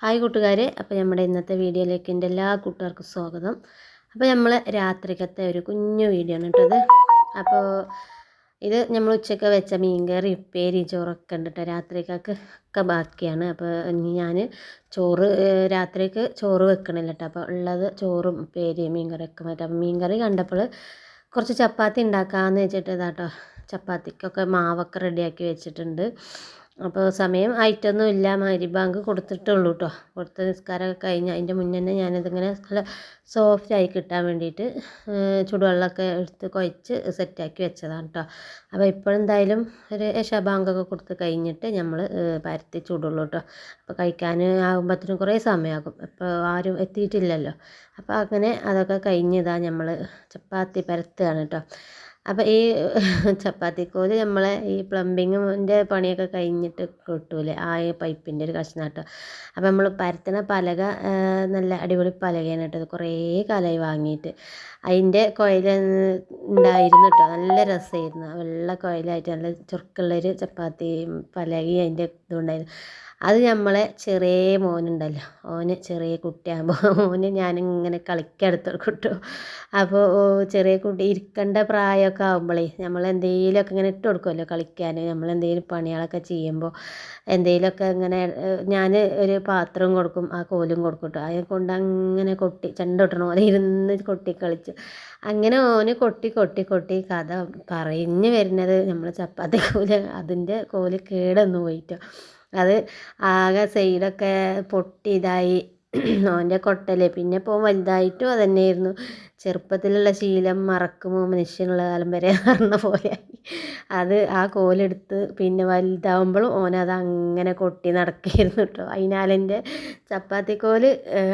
Hi കൂട്ടുകാരെ അപ്പോൾ നമ്മുടെ ഇന്നത്തെ വീഡിയോയിലേക്ക് എന്റെ എല്ലാ കൂട്ടുകാർക്കും സ്വാഗതം. അപ്പോൾ നമ്മൾ രാത്രിക്കത്തെ ഒരു കുഞ്ഞു വീഡിയോ ആണ് കേട്ടത് അപ്പോൾ ഇത് നമ്മൾ ഉച്ചയ്ക്ക് വെച്ച മീൻകറി ഉപ്പേരി ചോറൊക്കെ ഉണ്ട് കേട്ടോ. രാത്രിക്കൊക്കെ ഒക്കെ ബാക്കിയാണ്. അപ്പോൾ ഞാൻ ചോറ് രാത്രിക്ക് ചോറ് വെക്കണില്ല കേട്ടോ. അപ്പോൾ ഉള്ളത് ചോറും ഉപ്പേരി മീൻകറിയൊക്കെ മറ്റേ അപ്പോൾ മീൻകറി കണ്ടപ്പോൾ കുറച്ച് ചപ്പാത്തി ഉണ്ടാക്കാമെന്ന് വെച്ചിട്ട് ഇതാട്ടോ ചപ്പാത്തിക്കൊക്കെ മാവൊക്കെ റെഡിയാക്കി വെച്ചിട്ടുണ്ട്. അപ്പോൾ സമയം ആയിട്ടൊന്നും ഇല്ല. മരിബാങ്ക് കൊടുത്തിട്ടുള്ളൂ കേട്ടോ കൊടുത്ത നിസ്കാരമൊക്കെ കഴിഞ്ഞ് അതിന്റെ മുന്നേ തന്നെ ഞാനിതിങ്ങനെ നല്ല സോഫ്റ്റ് ആയി കിട്ടാൻ വേണ്ടിയിട്ട് ചൂടുവെള്ളമൊക്കെ എടുത്ത് കുഴച്ച് സെറ്റാക്കി വെച്ചതാണ് കേട്ടോ അപ്പോൾ ഇപ്പോഴെന്തായാലും ഒരു ഷബാങ്കൊക്കെ കൊടുത്ത് കഴിഞ്ഞിട്ട് നമ്മൾ പരത്തി ചൂടുള്ളൂ കേട്ടോ അപ്പോൾ കഴിക്കാൻ ആകുമ്പോഴത്തേനും കുറേ സമയമാകും. അപ്പോൾ ആരും എത്തിയിട്ടില്ലല്ലോ. അപ്പോൾ അങ്ങനെ അതൊക്കെ കഴിഞ്ഞതാണ് നമ്മൾ ചപ്പാത്തി പരത്തുകയാണ് കേട്ടോ അപ്പോൾ ഈ ചപ്പാത്തിക്കോൽ നമ്മളെ ഈ പ്ലംബിങ്ങിന്റെ പണിയൊക്കെ കഴിഞ്ഞിട്ട് കിട്ടൂലേ? ആ ഈ പൈപ്പിന്റെ ഒരു കഷ്ണം അപ്പോൾ നമ്മൾ പരത്തണ പലക നല്ല അടിപൊളി പലകയാണ് കേട്ടോ. കുറേ കാലമായി വാങ്ങിയിട്ട് അതിന്റെ കുഴൽ ഉണ്ടായിരുന്നു കേട്ടോ നല്ല രസമായിരുന്നു. വെള്ള കോയിലായിട്ട് നല്ല ചുരുക്കുള്ളൊരു ചപ്പാത്തി പലകി അതിന്റെ ഇതുണ്ടായിരുന്നു. അത് നമ്മളെ ചെറിയ മോനുണ്ടല്ലോ. ഓന് ചെറിയ കുട്ടിയാകുമ്പോൾ ഓന് ഞാനിങ്ങനെ കളിക്കാൻ കിട്ടും. അപ്പോൾ ചെറിയ കുട്ടി ഇരിക്കേണ്ട പ്രായമൊക്കെ ആകുമ്പോഴേ നമ്മൾ എന്തെങ്കിലുമൊക്കെ ഇങ്ങനെ ഇട്ട് കൊടുക്കുമല്ലോ കളിക്കാൻ നമ്മൾ എന്തെങ്കിലും പണികളൊക്കെ ചെയ്യുമ്പോൾ എന്തെങ്കിലുമൊക്കെ ഇങ്ങനെ ഞാൻ ഒരു പാത്രവും കൊടുക്കും ആ കോലും കൊടുക്കും കേട്ടോ അതിനെ കൊണ്ട് അങ്ങനെ കൊട്ടി ചണ്ട പോലെ ഇരുന്ന് കൊട്ടി കളിച്ച്. അങ്ങനെ ഓന് കൊട്ടി കൊട്ടി കൊട്ടി കഥ പറഞ്ഞു വരുന്നത് നമ്മൾ ചപ്പാത്തി കോൽ. അതിന്റെ കോൽ കേടൊന്നു പോയിട്ടോ. അത് ആകെ സൈഡൊക്കെ പൊട്ടി ഇതായി. ഓന്റെ കൊട്ടൽ. പിന്നെ ഇപ്പോൾ വലുതായിട്ടും അത് തന്നെയായിരുന്നു ചെറുപ്പത്തിലുള്ള ശീലം മറക്കുമോ മനുഷ്യനുള്ള കാലം വരെ പറഞ്ഞ പോലെ അത് ആ കോലെടുത്ത് പിന്നെ വലുതാവുമ്പോഴും ഓനത് അങ്ങനെ കൊട്ടി നടക്കുകയായിരുന്നു കേട്ടോ അതിനാലെന്റെ ചപ്പാത്തി കോൽ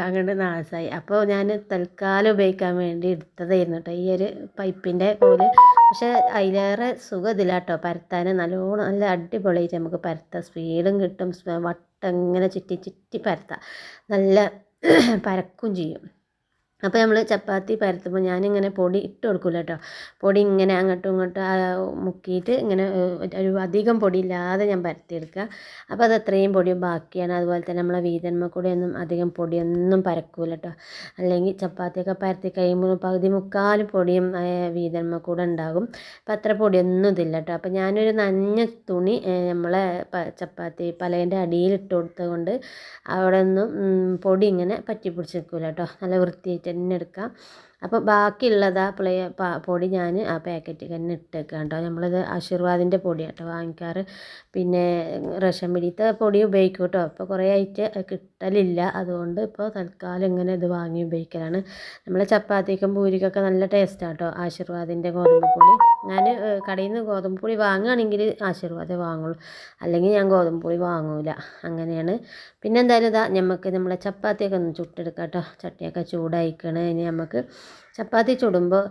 അങ്ങോട്ട് നാശമായി അപ്പോൾ ഞാൻ തൽക്കാലം ഉപയോഗിക്കാൻ വേണ്ടി എടുത്തതായിരുന്നു കേട്ടോ ഈ ഒരു പൈപ്പിന്റെ കോൽ. പക്ഷേ അതിലേറെ സുഖം ഇതില്ല കേട്ടോ പരത്താൻ നല്ലോണം നല്ല അടിപൊളിയായിട്ട് നമുക്ക് പരത്ത. സ്പീഡും കിട്ടും. വട്ടം ഇങ്ങനെ ചുറ്റി ചുറ്റി പരത്താം. നല്ല പരക്കും ചെയ്യും. അപ്പോൾ നമ്മൾ ചപ്പാത്തി പരത്തുമ്പോൾ ഞാനിങ്ങനെ പൊടി ഇട്ട് കൊടുക്കില്ല കേട്ടോ പൊടി ഇങ്ങനെ അങ്ങോട്ടും ഇങ്ങോട്ടും മുക്കിയിട്ട് ഇങ്ങനെ ഒരു അധികം പൊടി ഇല്ലാതെ ഞാൻ പരത്തിയെടുക്കുക അപ്പോൾ അത് അത്രയും പൊടിയും ബാക്കിയാണ്. അതുപോലെ തന്നെ നമ്മളെ വീതന്മ അധികം പൊടിയൊന്നും പരക്കൂല കേട്ടോ അല്ലെങ്കിൽ ചപ്പാത്തിയൊക്കെ പരത്തി കഴിയുമ്പോൾ പകുതി മുക്കാൽ പൊടിയും വീതന്മ കൂടെ ഉണ്ടാകും. അപ്പം അത്ര പൊടിയൊന്നും ഇതില്ല കേട്ടോ അപ്പോൾ ഞാനൊരു നഞ്ഞ തുണി നമ്മളെ ചപ്പാത്തി പലേന്റെ അടിയിൽ ഇട്ട് കൊടുത്തത് കൊണ്ട് അവിടെ ഒന്നും പൊടി ഇങ്ങനെ പറ്റി പിടിച്ച് കേട്ടോ നല്ല വൃത്തിയായിട്ട് തന്നെ എടുക്കാം. അപ്പോൾ ആ പ്ലേ പൊടി ഞാൻ ആ പാക്കറ്റിൽ തന്നെ ഇട്ടേക്കാം കേട്ടോ. നമ്മളിത് ആശീർവാദിന്റെ പൊടിയാണ് കേട്ടോ വാങ്ങിക്കാറ്. പിന്നെ റേഷൻ പിടിത്തെ പൊടി ഉപയോഗിക്കും കേട്ടോ. അപ്പോൾ കുറേ ആയിട്ട് കിട്ടലില്ല അതുകൊണ്ട് ഇപ്പോൾ തൽക്കാലം ഇങ്ങനെ ഇത് വാങ്ങി ഉപയോഗിക്കലാണ്. നമ്മളെ ചപ്പാത്തിക്കും പൂരിക്കൊക്കെ നല്ല ടേസ്റ്റാണ് കേട്ടോ ആശീർവാദിന്റെ ഗോതമ്പ് പൊടി ഞാൻ കടയിൽ നിന്ന് ഗോതമ്പ് പൊടി വാങ്ങുകയാണെങ്കിൽ ആശീർവാദേ വാങ്ങുള്ളൂ. അല്ലെങ്കിൽ ഞാൻ ഗോതമ്പ് പൊടി വാങ്ങൂല. അങ്ങനെയാണ്. പിന്നെ എന്തായാലും ഇതാ നമുക്ക് നമ്മളെ ചപ്പാത്തിയൊക്കെ ഒന്ന് ചുട്ടെടുക്കാം കേട്ടോ ചട്ടിയൊക്കെ ചൂടായിക്കണേ. ഇനി നമുക്ക് ചപ്പാത്തി ചുടുമ്പോൾ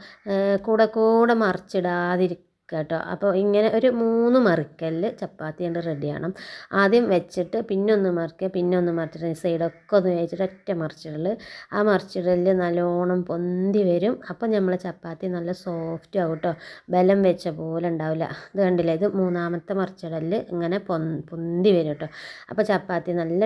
കൂടെ കൂടെ മറിച്ചിടാതിരിക്കുക കേട്ടോ. അപ്പോൾ ഇങ്ങനെ ഒരു മൂന്ന് മറിക്കലിൽ ചപ്പാത്തി കൊണ്ട് റെഡിയാണ് ആദ്യം വെച്ചിട്ട് പിന്നെ ഒന്ന് മറിക്കുക പിന്നെ ഒന്ന് മറിച്ചിട്ട് സൈഡൊക്കെ ഒന്ന് വെച്ചിട്ട് ഒറ്റ മറിച്ചിടൽ ആ മറിച്ചിടലിൽ നല്ലോണം പൊന്തി വരും. അപ്പം നമ്മൾ ചപ്പാത്തി നല്ല സോഫ്റ്റ് ആവും കേട്ടോ ബലം വെച്ച പോലെ ഉണ്ടാവില്ല. ഇത് കണ്ടില്ല? ഇത് മൂന്നാമത്തെ മറിച്ചിടലിൽ ഇങ്ങനെ പൊന്തി വരും കേട്ടോ അപ്പോൾ ചപ്പാത്തി നല്ല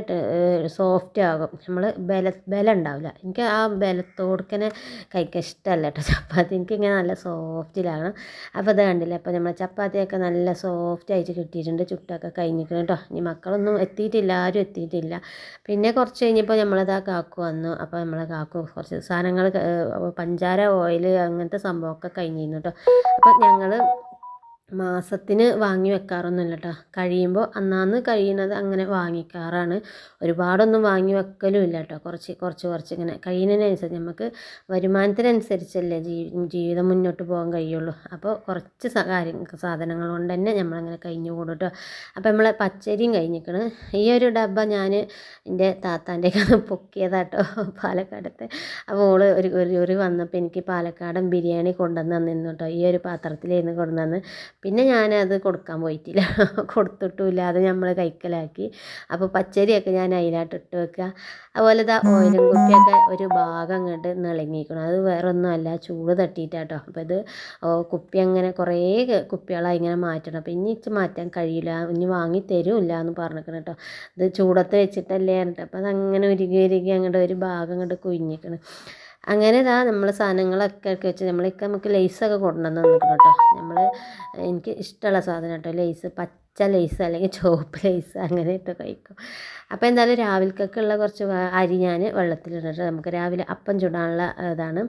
സോഫ്റ്റ് ആകും. നമ്മൾ ബല ബലം ഉണ്ടാവില്ല. എനിക്ക് ആ ബലത്തോടുക്കനെ കഴിക്കാൻ ഇഷ്ടമല്ല കേട്ടോ ചപ്പാത്തി. എനിക്കിങ്ങനെ നല്ല സോഫ്റ്റിലാകണം അപ്പോൾ കണ്ടില്ലേ? അപ്പോൾ നമ്മൾ ചപ്പാത്തിയൊക്കെ നല്ല സോഫ്റ്റ് ആയിട്ട് കിട്ടിയിട്ടുണ്ട്. ചുട്ടൊക്കെ കഴിഞ്ഞിരിക്കണം കേട്ടോ. ഇനി മക്കളൊന്നും എത്തിയിട്ടില്ല. ആരും എത്തിയിട്ടില്ല. പിന്നെ കുറച്ച് കഴിഞ്ഞപ്പോൾ നമ്മളത് ആ കാക്കു വന്നു. അപ്പോൾ നമ്മളെ കാക്കു കുറച്ച് സാധനങ്ങൾ പഞ്ചാര ഓയിൽ അങ്ങനത്തെ സംഭവമൊക്കെ കഴിഞ്ഞിരുന്നു കേട്ടോ. അപ്പോൾ ഞങ്ങൾ മാസത്തിന് വാങ്ങി വെക്കാറൊന്നുമില്ല കേട്ടോ കഴിയുമ്പോൾ അന്നാന്ന് കഴിയുന്നത് അങ്ങനെ വാങ്ങിക്കാറാണ്. ഒരുപാടൊന്നും വാങ്ങി വെക്കലും ഇല്ല കേട്ടോ കുറച്ച് കുറച്ച് കുറച്ച് ഇങ്ങനെ കഴിയുന്നതിനനുസരിച്ച് നമുക്ക് വരുമാനത്തിനനുസരിച്ചല്ലേ ജീവിതം മുന്നോട്ട് പോകാൻ കഴിയുള്ളൂ. അപ്പോൾ കുറച്ച് കാര്യം സാധനങ്ങൾ കൊണ്ട് തന്നെ നമ്മളങ്ങനെ കഴിഞ്ഞു കൂടും കേട്ടോ അപ്പോൾ നമ്മളെ പച്ചരിയും കഴിഞ്ഞിരിക്കണ് ഈ ഒരു ഡബ്ബ ഞാൻ എന്റെ താത്താന്റെ പൊക്കിയതാട്ടോ പാലക്കാടത്തെ. അപ്പോൾ ഓൾ ഒരു ഒരു വന്നപ്പോൾ എനിക്ക് പാലക്കാടൻ ബിരിയാണി കൊണ്ടുവന്ന് തന്നിരുന്നു കേട്ടോ. ഈ ഒരു പാത്രത്തിലായിരുന്നു കൊണ്ടുവന്ന് പിന്നെ ഞാനത് കൊടുക്കാൻ പോയിട്ടില്ല. കൊടുത്തിട്ടുമില്ല. അത് നമ്മൾ കൈക്കലാക്കി. അപ്പോൾ പച്ചരിയൊക്കെ ഞാൻ അതിലാട്ട് ഇട്ട് വെക്കുക. അതുപോലെ ഇതാ ഓയിലും കുപ്പിയൊക്കെ ഒരു ഭാഗം അങ്ങോട്ട് നിളങ്ങിക്കണം അത് വേറെ ഒന്നുമല്ല ചൂട് തട്ടിയിട്ടാട്ടോ. അപ്പോൾ ഇത് കുപ്പി അങ്ങനെ കുറേ കുപ്പികളായി ഇങ്ങനെ മാറ്റണം. അപ്പോൾ ഇനി ഇച്ച് മാറ്റാൻ കഴിയില്ല. ഇനി വാങ്ങി തരുമില്ല എന്ന് പറഞ്ഞിരിക്കണം കേട്ടോ. ഇത് ചൂടത്ത് വെച്ചിട്ടല്ലേ പറഞ്ഞിട്ട്. അപ്പോൾ അതങ്ങനെ ഉരുകി ഉരുകി അങ്ങോട്ട് ഒരു ഭാഗം അങ്ങോട്ട് കുഞ്ഞിക്കണം അങ്ങനെ ഇതാ നമ്മൾ സാധനങ്ങളൊക്കെ ഒക്കെ വെച്ച് നമ്മളൊക്കെ നമുക്ക് ലേസൊക്കെ കൊണ്ടുവന്ന് നിൽക്കണം കേട്ടോ. നമ്മൾ എനിക്ക് ഇഷ്ടമുള്ള സാധനം കേട്ടോ. ലേസ് പച്ച ലേസ് അല്ലെങ്കിൽ ചുവപ്പ് ലേസ് അങ്ങനെ ഇട്ട് കഴിക്കും. അപ്പോൾ എന്തായാലും രാവിലേക്കൊക്കെ ഉള്ള കുറച്ച് അരി ഞാൻ വെള്ളത്തിലിട്ടിട്ട് നമുക്ക് രാവിലെ അപ്പം ചുടാനുള്ള ഇതാണ്.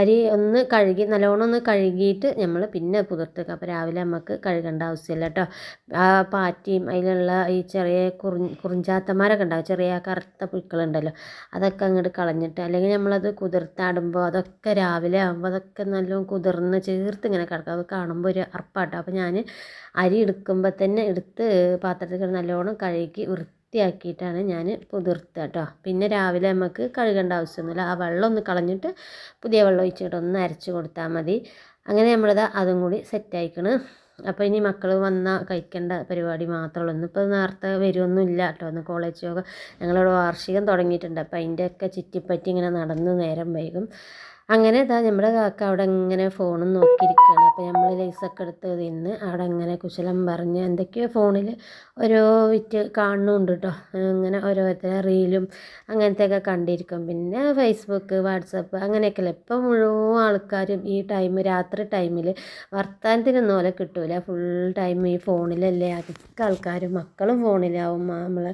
അരി ഒന്ന് കഴുകി നല്ലോണം ഒന്ന് കഴുകിയിട്ട് നമ്മൾ പിന്നെ പുതിർത്ത് അപ്പോൾ രാവിലെ നമുക്ക് കഴുകേണ്ട ആവശ്യമില്ല കേട്ടോ ആ പാറ്റിയും അതിലുള്ള ഈ ചെറിയ കുറു കുറിഞ്ചാത്തമാരൊക്കെ ഉണ്ടാവും. ചെറിയ കറുത്ത പുഴുക്കളുണ്ടല്ലോ. അതൊക്കെ അങ്ങോട്ട് കളഞ്ഞിട്ട് അല്ലെങ്കിൽ നമ്മളത് കുതിർത്താടുമ്പോൾ അതൊക്കെ രാവിലെ ആകുമ്പോൾ അതൊക്കെ നല്ലോണം കുതിർന്ന് ചേർത്ത് ഇങ്ങനെ കിടക്കും. അത് കാണുമ്പോൾ ഒരു അർപ്പാട്ടോ. അപ്പോൾ ഞാൻ അരി എടുക്കുമ്പോൾ തന്നെ എടുത്ത് പാത്രത്തിൽ നല്ലോണം കഴുകി വൃത്തി വൃത്തിയാക്കിയിട്ടാണ് ഞാൻ പുതിർത്തുക കേട്ടോ പിന്നെ രാവിലെ നമുക്ക് കഴുകേണ്ട ആവശ്യമൊന്നുമില്ല. ആ വെള്ളം ഒന്ന് കളഞ്ഞിട്ട് പുതിയ വെള്ളം ഒഴിച്ചിട്ട് ഒന്ന് അരച്ച് കൊടുത്താൽ മതി. അങ്ങനെ നമ്മളിത് അതും കൂടി സെറ്റായിക്കണ് അപ്പോൾ ഇനി മക്കൾ വന്നാൽ കഴിക്കേണ്ട പരിപാടി മാത്രമേ ഉള്ളൂ. ഇപ്പോൾ നേരത്തെ വരുമൊന്നുമില്ല കേട്ടോ ഒന്ന് കോളേജ് യോഗ. ഞങ്ങളിവിടെ വാർഷികം തുടങ്ങിയിട്ടുണ്ട്. അപ്പോൾ അതിന്റെയൊക്കെ ചുറ്റിപ്പറ്റി ഇങ്ങനെ നടന്ന് നേരം വൈകും. അങ്ങനെ ഇതാ നമ്മുടെ കാക്ക അവിടെ ഇങ്ങനെ ഫോണും നോക്കിയിരിക്കുകയാണ് അപ്പോൾ നമ്മൾ ലൈസൊക്കെ എടുത്ത് തിന്ന് അവിടെ ഇങ്ങനെ കുശലം പറഞ്ഞ് എന്തൊക്കെയോ ഫോണിൽ ഓരോ വിറ്റ് കാണുന്നുണ്ട് കേട്ടോ ഇങ്ങനെ ഓരോരുത്തരെ റീലും അങ്ങനത്തെയൊക്കെ കണ്ടിരിക്കും. പിന്നെ ഫേസ്ബുക്ക് വാട്സപ്പ് അങ്ങനെയൊക്കെയല്ലേ. ഇപ്പം മുഴുവൻ ആൾക്കാരും ഈ ടൈം രാത്രി ടൈമിൽ വർത്തമാനത്തിനൊന്നും പോലെ കിട്ടൂല. ഫുൾ ടൈം ഈ ഫോണിലല്ലേ അധികം ആൾക്കാരും മക്കളും ഫോണിലാവും നമ്മൾ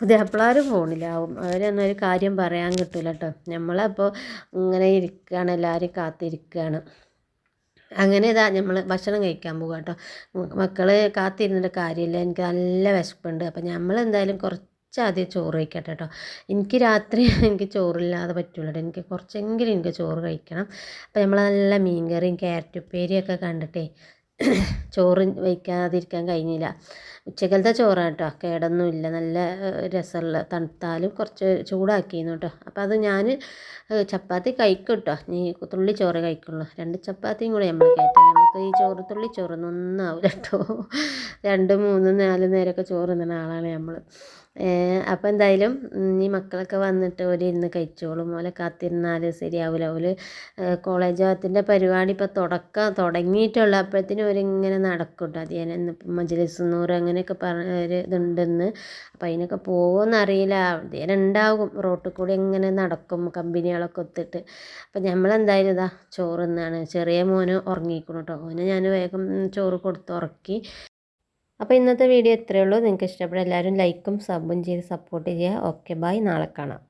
പുതിയപ്പിള്ളാരും ഫോണിലാവും അവരൊന്നും ഒരു കാര്യം പറയാൻ കിട്ടില്ല കേട്ടോ നമ്മളപ്പോൾ ഇങ്ങനെ ഇരിക്കുക ഇരിക്കുകയാണ് എല്ലാവരും കാത്തിരിക്കുകയാണ് അങ്ങനെ ഇതാ നമ്മൾ ഭക്ഷണം കഴിക്കാൻ പോകുക കേട്ടോ മക്കൾ കാത്തിരുന്നിട്ട് കാര്യമില്ല. എനിക്ക് നല്ല വിശപ്പുണ്ട്. അപ്പം നമ്മൾ എന്തായാലും കുറച്ച് ആദ്യം ചോറ് കഴിക്കട്ടെ കേട്ടോ എനിക്ക് രാത്രി എനിക്ക് ചോറില്ലാതെ പറ്റുള്ളൂ എനിക്ക് കുറച്ചെങ്കിലും എനിക്ക് ചോറ് കഴിക്കണം. അപ്പം നമ്മൾ നല്ല മീൻകറിയും ക്യാരറ്റ് ഉപ്പേരിയൊക്കെ കണ്ടിട്ടേ ചോറ് വയ്ക്കാതിരിക്കാൻ കഴിഞ്ഞില്ല. ഉച്ചക്കലത്തെ ചോറാണ് കേട്ടോ കേടൊന്നുമില്ല നല്ല രസമുള്ള തണുത്താലും കുറച്ച് ചൂടാക്കിയിരുന്നു കേട്ടോ അപ്പോൾ അത് ഞാൻ ചപ്പാത്തി കഴിക്കും കേട്ടോ നീ തുള്ളി ചോറ് കഴിക്കുള്ളൂ. രണ്ട് ചപ്പാത്തിയും കൂടെ നമ്മൾ കയറ്റാം നമുക്ക് ഈ ചോറ് തുള്ളി ചോറ് ഒന്നും ആവില്ല കേട്ടോ രണ്ട് മൂന്ന് നാല് നേരമൊക്കെ ചോറ് തിന്നുന്ന ആളാണ് നമ്മൾ അപ്പോൾ എന്തായാലും ഈ മക്കളൊക്കെ വന്നിട്ട് ഒരു ഇരുന്ന് കഴിച്ചോളും. ഓലെ കാത്തിരുന്നാൽ ശരിയാവില്ല ഓൽ കോളേജ് ഭാഗത്തിന്റെ പരിപാടി ഇപ്പോൾ തുടക്കം തുടങ്ങിയിട്ടുള്ള അപ്പോഴത്തേനും ഇങ്ങനെ നടക്കും കേട്ടോ അത് ഞാൻ ഇന്നിപ്പം മജ്ലിസ് നൂറ് അങ്ങനെയൊക്കെ പറഞ്ഞ ഒരു ഇതുണ്ടെന്ന്. അപ്പോൾ അതിനൊക്കെ പോകുമെന്നറിയില്ല അവിടെ ഉണ്ടാകും റോട്ടിൽ കൂടി ഇങ്ങനെ നടക്കും കമ്പനികളൊക്കെ ഒത്തിട്ട്. അപ്പം നമ്മളെന്തായാലും ഇതാ ചോറ് തിന്നാണ്. ചെറിയ മോന് ഉറങ്ങിക്കണം കേട്ടോ ഓന് ഞാൻ വേഗം ചോറ് കൊടുത്ത് ഉറക്കി. അപ്പോൾ ഇന്നത്തെ വീഡിയോ ഇത്രയേ ഉള്ളൂ. നിങ്ങൾക്ക് ഇഷ്ടപ്പെട്ട എല്ലാവരും ലൈക്കും സബും ചെയ്ത് സപ്പോർട്ട് ചെയ്യുക. ഓക്കെ ബൈ നാളെ കാണാം.